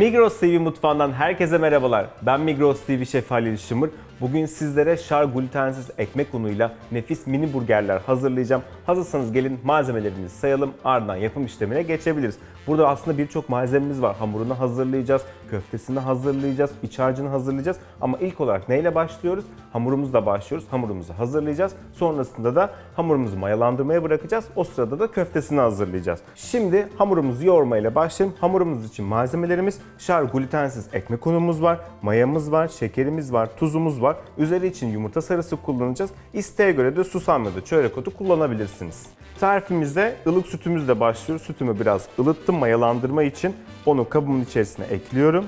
Migros TV mutfağından herkese merhabalar. Ben Migros TV Şef Halil Şımır. Bugün sizlere şar glutensiz ekmek unuyla nefis mini burgerler hazırlayacağım. Hazırsanız gelin malzemelerimizi sayalım ardından yapım işlemine geçebiliriz. Burada aslında birçok malzememiz var. Hamurunu hazırlayacağız, köftesini hazırlayacağız, iç harcını hazırlayacağız. Ama ilk olarak neyle başlıyoruz? Hamurumuzla başlıyoruz. Hamurumuzu hazırlayacağız. Sonrasında da hamurumuzu mayalandırmaya bırakacağız. O sırada da köftesini hazırlayacağız. Şimdi hamurumuzu yoğurmayla başlayalım. Hamurumuz için malzemelerimiz şar glutensiz ekmek unumuz var, mayamız var, şekerimiz var, tuzumuz var. Üzeri için yumurta sarısı kullanacağız. İsteğe göre de susam ya da çörek otu kullanabilirsiniz. Tarifimize ılık sütümüzle başlıyoruz. Sütümü biraz ılıttım mayalandırma için. Onu kabımın içerisine ekliyorum.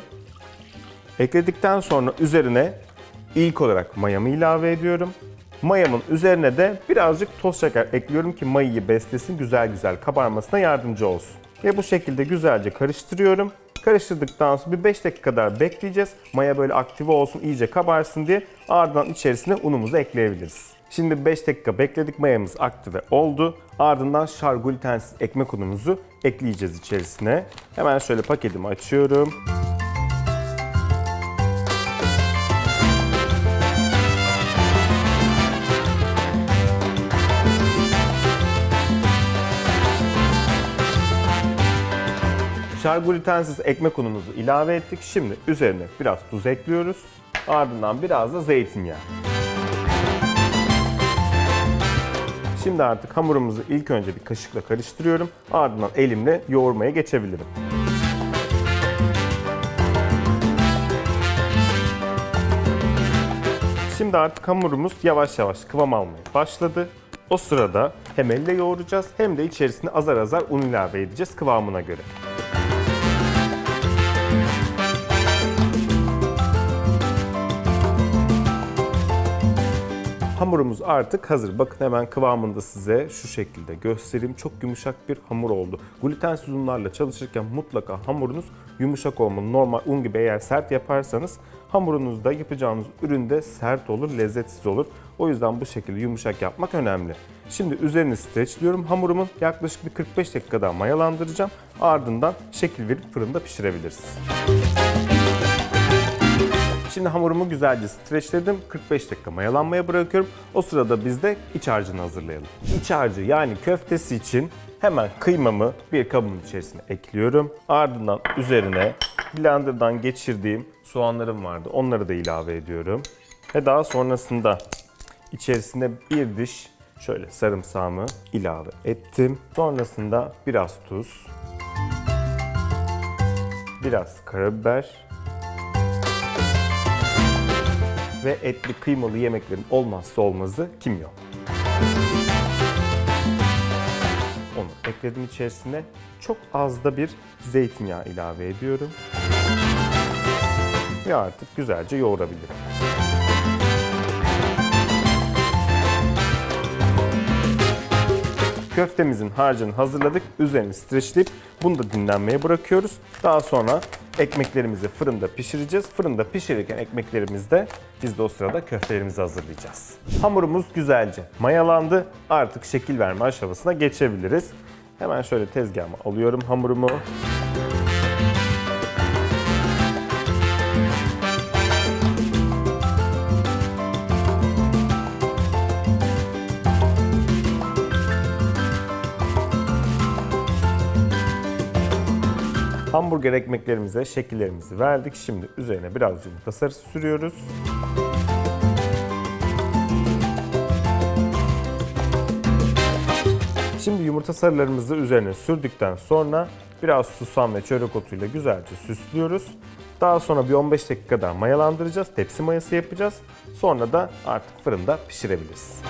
Ekledikten sonra üzerine ilk olarak mayamı ilave ediyorum. Mayamın üzerine de birazcık toz şeker ekliyorum ki mayayı beslesin, güzel güzel kabarmasına yardımcı olsun. Ve bu şekilde güzelce karıştırıyorum. Karıştırdıktan sonra bir 5 dakika kadar bekleyeceğiz. Maya böyle aktive olsun, iyice kabarsın diye. Ardından içerisine unumuzu ekleyebiliriz. Şimdi 5 dakika bekledik, mayamız aktive oldu. Ardından şar glutensiz ekmek unumuzu ekleyeceğiz içerisine. Hemen şöyle paketimi açıyorum. Şar glutensiz ekmek unumuzu ilave ettik. Şimdi üzerine biraz tuz ekliyoruz. Ardından biraz da zeytinyağı. Şimdi artık hamurumuzu ilk önce bir kaşıkla karıştırıyorum. Ardından elimle yoğurmaya geçebilirim. Şimdi artık hamurumuz yavaş yavaş kıvam almaya başladı. O sırada hem elle yoğuracağız hem de içerisine azar azar un ilave edeceğiz kıvamına göre. Hamurumuz artık hazır. Bakın hemen kıvamını da size şu şekilde göstereyim. Çok yumuşak bir hamur oldu. Glutensiz unlarla çalışırken mutlaka hamurunuz yumuşak olmalı. Normal un gibi eğer sert yaparsanız hamurunuzda yapacağınız üründe sert olur, lezzetsiz olur. O yüzden bu şekilde yumuşak yapmak önemli. Şimdi üzerini streçliyorum hamurumun. Yaklaşık bir 45 dakika daha mayalandıracağım. Ardından şekil verip fırında pişirebiliriz. Şimdi hamurumu güzelce streçledim. 45 dakika mayalanmaya bırakıyorum. O sırada biz de iç harcını hazırlayalım. İç harcı yani köftesi için hemen kıymamı bir kabın içerisine ekliyorum. Ardından üzerine blenderdan geçirdiğim soğanlarım vardı. Onları da ilave ediyorum. Ve daha sonrasında içerisine bir diş şöyle sarımsağımı ilave ettim. Sonrasında biraz tuz, biraz karabiber, ve etli kıymalı yemeklerin olmazsa olmazı kimyon. Onu ekledim içerisine. Çok az da bir zeytinyağı ilave ediyorum. Ve artık güzelce yoğurabilirim. Köftemizin harcını hazırladık. Üzerini streçleyip bunu da dinlenmeye bırakıyoruz. Daha sonra ekmeklerimizi fırında pişireceğiz. Fırında pişirirken ekmeklerimizde biz de o sırada köftelerimizi hazırlayacağız. Hamurumuz güzelce mayalandı. Artık şekil verme aşamasına geçebiliriz. Hemen şöyle tezgahıma alıyorum hamurumu. Hamburger ekmeklerimize şekillerimizi verdik. Şimdi üzerine biraz yumurta sarısı sürüyoruz. Şimdi yumurta sarılarımızı üzerine sürdükten sonra biraz susam ve çörek otuyla güzelce süslüyoruz. Daha sonra bir 15 dakika daha mayalandıracağız. Tepsi mayası yapacağız. Sonra da artık fırında pişirebiliriz.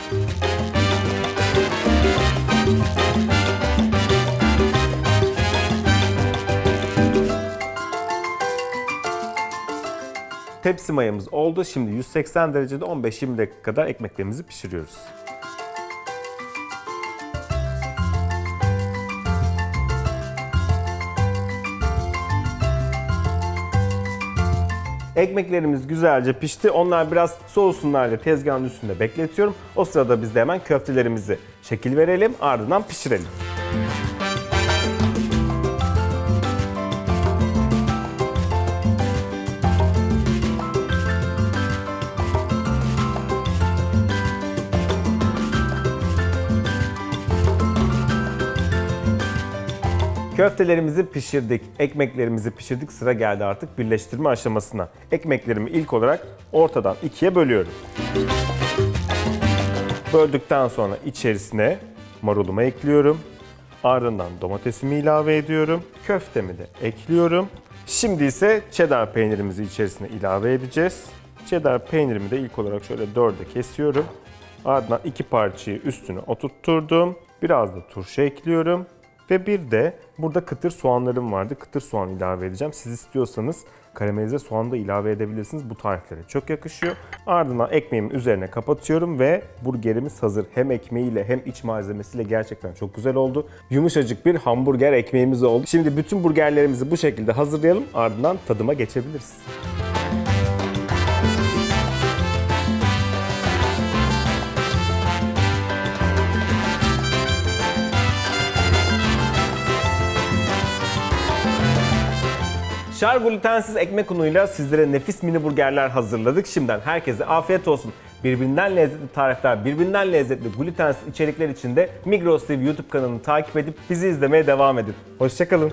Tepsi mayamız oldu. Şimdi 180 derecede 15-20 dakika kadar ekmeklerimizi pişiriyoruz. Ekmeklerimiz güzelce pişti. Onlar biraz soğusunlar diye tezgahın üstünde bekletiyorum. O sırada biz de hemen köftelerimizi şekil verelim ardından pişirelim. Köftelerimizi pişirdik, ekmeklerimizi pişirdik. Sıra geldi artık birleştirme aşamasına. Ekmeklerimi ilk olarak ortadan ikiye bölüyorum. Böldükten sonra içerisine marulumu ekliyorum. Ardından domatesimi ilave ediyorum. Köftemi de ekliyorum. Şimdi ise cheddar peynirimizi içerisine ilave edeceğiz. Cheddar peynirimi de ilk olarak şöyle dörde kesiyorum. Ardından iki parçayı üstüne oturtturdum. Biraz da turşu ekliyorum. Ve bir de burada kıtır soğanlarım vardı. Kıtır soğan ilave edeceğim. Siz istiyorsanız karamelize soğan da ilave edebilirsiniz. Bu tariflere çok yakışıyor. Ardından ekmeğimin üzerine kapatıyorum ve burgerimiz hazır. Hem ekmeğiyle hem iç malzemesiyle gerçekten çok güzel oldu. Yumuşacık bir hamburger ekmeğimiz oldu. Şimdi bütün burgerlerimizi bu şekilde hazırlayalım. Ardından tadıma geçebiliriz. Şar glutensiz ekmek unuyla sizlere nefis mini burgerler hazırladık. Şimdiden herkese afiyet olsun. Birbirinden lezzetli tarifler, birbirinden lezzetli glutensiz içerikler için de Migros TV YouTube kanalını takip edip bizi izlemeye devam edin. Hoşçakalın.